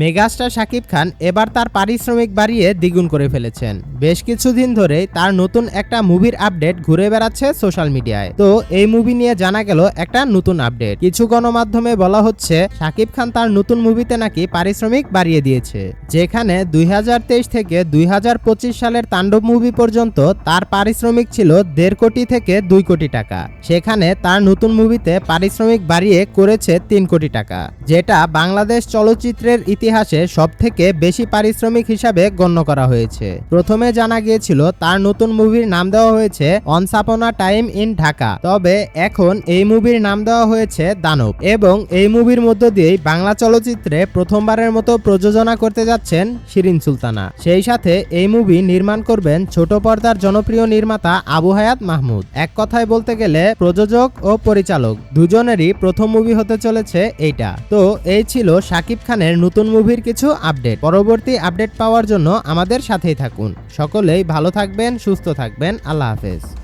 Megastar Shakib Khan এবার তার পারিশ্রমিক বাড়িয়ে দ্বিগুণ করে ফেলেছেন। বেশ কিছুদিন ধরেই তার নতুন একটা মুভির আপডেট ঘুরে বেড়াচ্ছে সোশ্যাল মিডিয়ায়। তো এই মুভি নিয়ে জানা গেল একটা নতুন আপডেট। কিছু গণমাধ্যমে বলা হচ্ছে, শাকিব খান তার নতুন মুভিতে নাকি পারিশ্রমিক বাড়িয়ে দিয়েছে। যেখানে দুই হাজার তেইশ থেকে দুই হাজার পঁচিশ সালের তাণ্ডব মুভি পর্যন্ত তার পারিশ্রমিক ছিল দেড় কোটি থেকে দুই কোটি টাকা। সেখানে তার নতুন মুভিতে পারিশ্রমিক বাড়িয়ে করেছে তিন কোটি টাকা, যেটা বাংলাদেশ চলচ্চিত্রের ইতিহাসে সবথেকে বেশি পারিশ্রমিক হিসাবে গণ্য করা হয়েছে। প্রথমে জানা গিয়েছিল, তার নতুন মুভির নাম দেওয়া হয়েছে অনসাপনা টাইম ইন ঢাকা তবে এখন এই মুভির নাম দেওয়া হয়েছে দানব। এবং এই মুভির মধ্য দিয়েই বাংলা চলচ্চিত্রে প্রথমবারের মতো প্রযোজনা করতে যাচ্ছেন শিরিন সুলতানা। সেই সাথে এই মুভি নির্মাণ করবেন ছোট পর্দার জনপ্রিয় নির্মাতা আবু হায়াত মাহমুদ। এক কথায় বলতে গেলে প্রযোজক ও পরিচালক দুজনেরই প্রথম মুভি হতে চলেছে এইটা। তো এই ছিল শাকিব খানের নতুন মুভির কিছু আপডেট পরবর্তী আপডেট পাওয়ার জন্য আমাদের সাথেই থাকুন। সকলেই ভালো থাকবেন, সুস্থ থাকবেন। আল্লাহ হাফেজ।